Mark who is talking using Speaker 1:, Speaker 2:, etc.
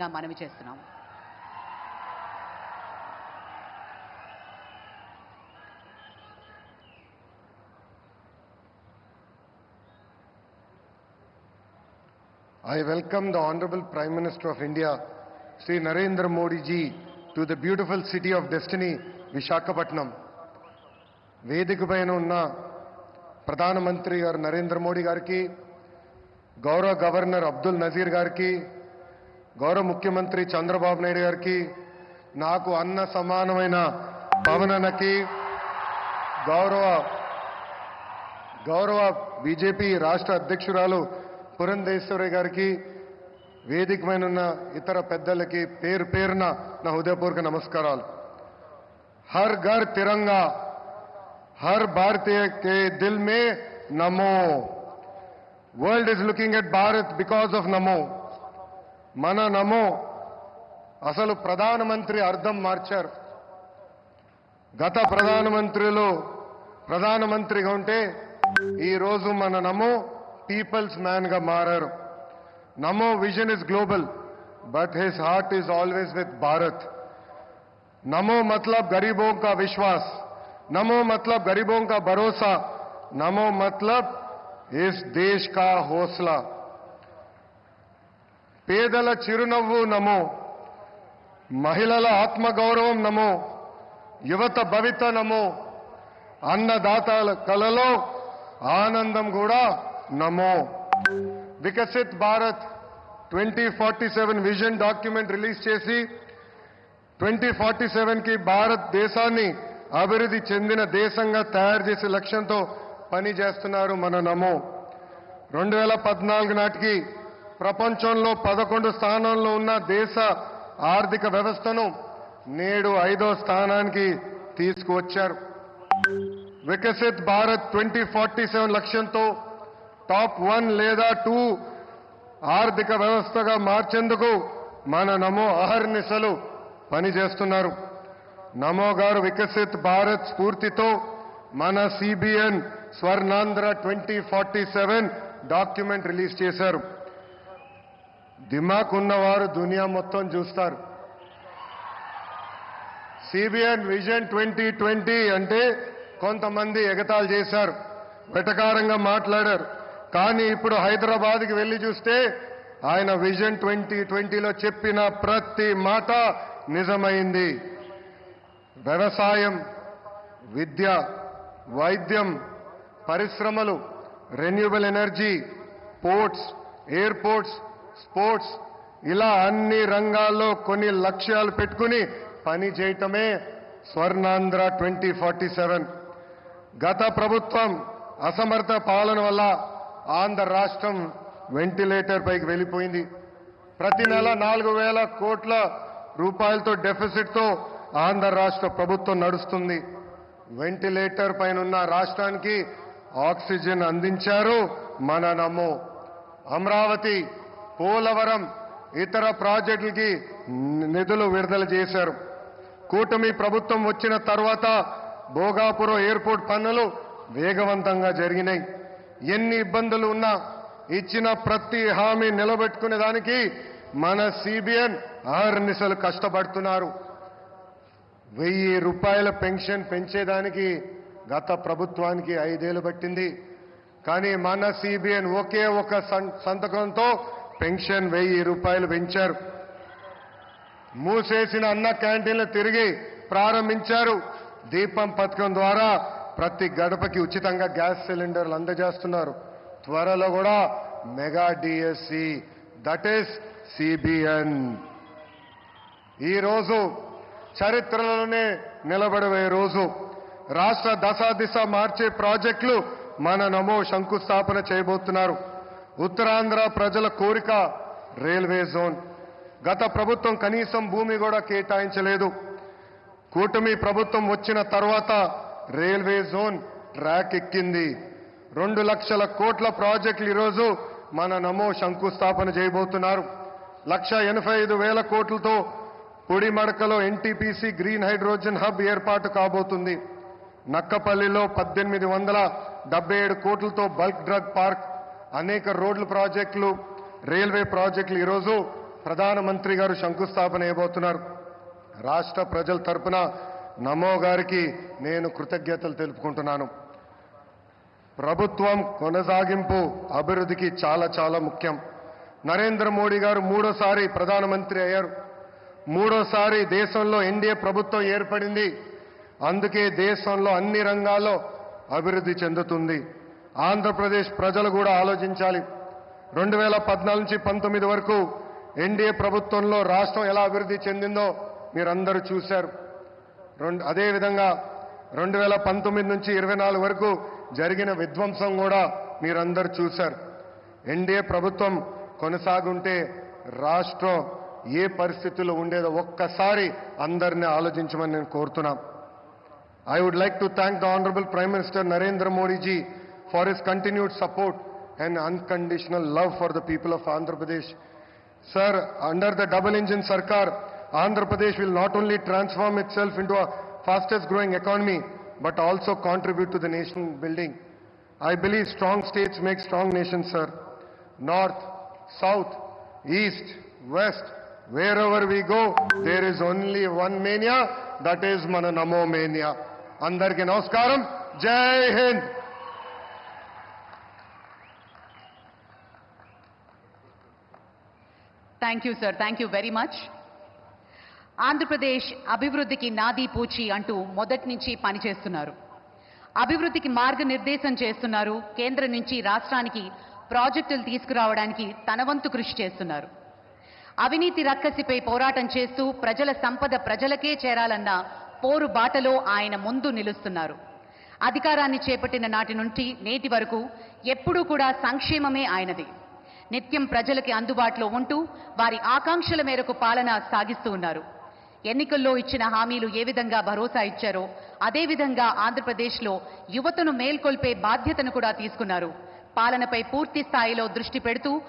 Speaker 1: ప్రత్యేకంగా మనవి చేస్తున్నాం.
Speaker 2: I welcome the honourable prime minister of India Shri Narendra Modiji to the beautiful city of destiny Visakhapatnam వేదిక పైన ఉన్న ప్రధానమంత్రి గారు నరేంద్ర మోడీ గారికి గౌరవ గవర్నర్ అబ్దుల్ నజీర్ గారికి గౌరవ ముఖ్యమంత్రి చంద్రబాబు నాయుడు గారికి నాకు అన్న సమానమైన భవనకి గౌరవ గౌరవ బీజేపీ రాష్ట్ర అధ్యక్షురాలు పురంధేశ్వరి గారికి వేదికమైన ఉన్న ఇతర పెద్దలకి పేరు పేరున నా హృదయపూర్వక నమస్కారాలు. హర్ ఘర్ తిరంగా హర్ భారతీయ కే దిల్ మే Namo. World is looking at Bharat because of Namo. మన నమో అసలు ప్రధానమంత్రి అర్థం మార్చారు గత ప్రధానమంత్రులు ప్రధానమంత్రిగా ఉంటే ఈ రోజు మన నమో పీపుల్స్ మ్యాన్ గా మారారు Namo vision is global but his heart is always with Bharat Namo मतलब गरीबों का विश्वास नमो मतलब गरीबों का भरोसा नमो मतलब इस देश का हौसला పేదల చిరునవ్వు నమో మహిళల ఆత్మగౌరవం నమో యువత భవిత నమో అన్నదాతల కలలో ఆనందం కూడా Namo. Viksit Bharat twenty forty seven vision document release చేసి ట్వంటీ ఫార్టీ సెవెన్కి భారతదేశాన్ని అభివృద్ధి చెందిన దేశంగా తయారు చేసే లక్ష్యంతో పని చేస్తున్నారు మన నమో. రెండు వేల పద్నాలుగు నాటికి ప్రపంచంలో పదకొండు స్థానంలో ఉన్న దేశ ఆర్థిక వ్యవస్థను నేడు ఐదో స్థానానికి తీసుకువచ్చారు. Viksit Bharat twenty forty seven లక్ష్యంతో టాప్ వన్ లేదా టూ ఆర్థిక వ్యవస్థగా మార్చేందుకు మన నమో అహర్నిశలు పనిచేస్తున్నారు. నమో గారు వికసిత్ భారత్ స్ఫూర్తితో మన CBN Swarnandhra twenty forty seven document release చేశారు. దిమాక్ ఉన్నవారు దునియా మొత్తం చూస్తారు. సిబిఎన్ విజన్ ట్వంటీ ట్వంటీ అంటే కొంతమంది ఎగతాలు చేశారు వెటకారంగా మాట్లాడారు. కానీ ఇప్పుడు హైదరాబాద్కి వెళ్ళి చూస్తే ఆయన విజన్ ట్వంటీ ట్వంటీలో చెప్పిన ప్రతి మాట నిజమైంది. వ్యవసాయం విద్య వైద్యం పరిశ్రమలు renewable energy ports airports sports ఇలా అన్ని రంగాల్లో కొన్ని లక్ష్యాలు పెట్టుకుని పని చేయటమే స్వర్ణాంధ్ర ట్వంటీ ఫార్టీ సెవెన్. గత ప్రభుత్వం అసమర్థ పాలన వల్ల ఆంధ్ర రాష్ట్రం వెంటిలేటర్ పైకి వెళ్ళిపోయింది. ప్రతి నెల నాలుగు వేల కోట్ల రూపాయలతో డెఫిసిట్తో ఆంధ్ర రాష్ట్ర ప్రభుత్వం నడుస్తుంది. వెంటిలేటర్ పైన ఉన్న రాష్ట్రానికి ఆక్సిజన్ అందించారు మన నమో. అమరావతి పోలవరం ఇతర ప్రాజెక్టులకి నిధులు విడుదల చేశారు. కూటమి ప్రభుత్వం వచ్చిన తర్వాత భోగాపురం ఎయిర్పోర్ట్ పనులు వేగవంతంగా జరిగినాయి. ఎన్ని ఇబ్బందులు ఉన్నా ఇచ్చిన ప్రతి హామీ నిలబెట్టుకునే దానికి మన సిబిఎన్ ఆర్నిసలు కష్టపడుతున్నారు. వెయ్యి రూపాయల పెన్షన్ పెంచేదానికి గత ప్రభుత్వానికి ఐదేళ్ళు పట్టింది. కానీ మన సిబిఎన్ ఒకే ఒక సంతకంతో పెన్షన్ వెయ్యి రూపాయలు పెంచారు. మూసేసిన అన్న క్యాంటీన్లు తిరిగి ప్రారంభించారు. దీపం పథకం ద్వారా ప్రతి గడపకి ఉచితంగా గ్యాస్ సిలిండర్లు అందజేస్తున్నారు. త్వరలో కూడా mega DSC that is CBN. ఈరోజు చరిత్రలోనే నిలబడబోయే రోజు. రాష్ట్ర దశ దిశ మార్చే ప్రాజెక్టులు మన నమో శంకుస్థాపన చేయబోతున్నారు. ఉత్తరాంధ్ర ప్రజల కోరిక రైల్వే జోన్. గత ప్రభుత్వం కనీసం భూమి కూడా కేటాయించలేదు. కూటమి ప్రభుత్వం వచ్చిన తర్వాత రైల్వే జోన్ ట్రాక్ ఎక్కింది. రెండు లక్షల కోట్ల ప్రాజెక్టులు ఈరోజు మన నమో శంకుస్థాపన చేయబోతున్నారు. లక్ష ఎనభై ఐదు వేల కోట్లతో పొడిమడకలో ఎన్టీపీసీ గ్రీన్ హైడ్రోజన్ హబ్ ఏర్పాటు కాబోతుంది. నక్కపల్లిలో పద్దెనిమిది వందల డెబ్బై ఏడు కోట్లతో బల్క్ డ్రగ్ పార్క్ అనేక రోడ్ల ప్రాజెక్టులు రైల్వే ప్రాజెక్టులు ఈరోజు ప్రధానమంత్రి గారు శంకుస్థాపన చేయబోతున్నారు. రాష్ట్ర ప్రజల తరపున నమో గారికి నేను కృతజ్ఞతలు తెలుపుకుంటున్నాను. ప్రభుత్వం కొనసాగింపు అభివృద్ధికి చాలా చాలా ముఖ్యం. నరేంద్ర మోడీ గారు మూడోసారి ప్రధానమంత్రి అయ్యారు. మూడోసారి దేశంలో ఎన్డీఏ ప్రభుత్వం ఏర్పడింది. అందుకే దేశంలో అన్ని రంగాల్లో అభివృద్ధి చెందుతుంది. ఆంధ్రప్రదేశ్ ప్రజలు కూడా ఆలోచించాలి. రెండు వేల పద్నాలుగు నుంచి పంతొమ్మిది వరకు ఎన్డీఏ ప్రభుత్వంలో రాష్ట్రం ఎలా అభివృద్ధి చెందిందో మీరందరూ చూశారు. రెండు అదేవిధంగా రెండు వేల పంతొమ్మిది నుంచి ఇరవై నాలుగు వరకు జరిగిన విధ్వంసం కూడా మీరందరూ చూశారు. ఎన్డీఏ ప్రభుత్వం కొనసాగుంటే రాష్ట్రం ఏ పరిస్థితుల్లో ఉండేదో ఒక్కసారి అందరినీ ఆలోచించమని నేను కోరుతున్నాం. I would like to thank the honourable prime minister Narendra Modiji for his continued support and unconditional love for the people of Andhra Pradesh. Sir, under the double engine Sarkar, Andhra Pradesh will not only transform itself into a fastest growing economy, but also contribute to the nation building. I believe strong states make strong nations, sir. North, South, East, West, wherever we go, there is only one mania, that is మన నమో mania. అందరికీ నమస్కారం జై Hind
Speaker 1: thank you sir thank you very much Andhra Pradesh అభివృద్ధికి నాది పూచి అంటూ మొదటి నుంచి పనిచేస్తున్నారు. అభివృద్ధికి మార్గనిర్దేశం చేస్తున్నారు. కేంద్రం నుంచి రాష్ట్రానికి ప్రాజెక్టులు తీసుకురావడానికి తన వంతు కృషి చేస్తున్నారు. అవినీతి రక్కసిపై పోరాటం చేస్తూ ప్రజల సంపద ప్రజలకే చేరాలన్న పోరు బాటలో ఆయన ముందు నిలుస్తున్నారు. అధికారాన్ని చేపట్టిన నాటి నుండి నేటి వరకు ఎప్పుడూ కూడా సంక్షేమమే ఆయనది. నిత్యం ప్రజలకి అందుబాటులో ఉంటూ వారి ఆకాంక్షల మేరకు పాలన సాగిస్తూ ఉన్నారు. ఎన్నికల్లో ఇచ్చిన హామీలు ఏ విధంగా భరోసా ఇచ్చారో అదే విధంగా ఆంధ్రప్రదేశ్లో యువతను మేల్కొల్పే బాధ్యతను కూడా తీసుకున్నారు. పాలనపై పూర్తి స్థాయిలో దృష్టి పెడుతూ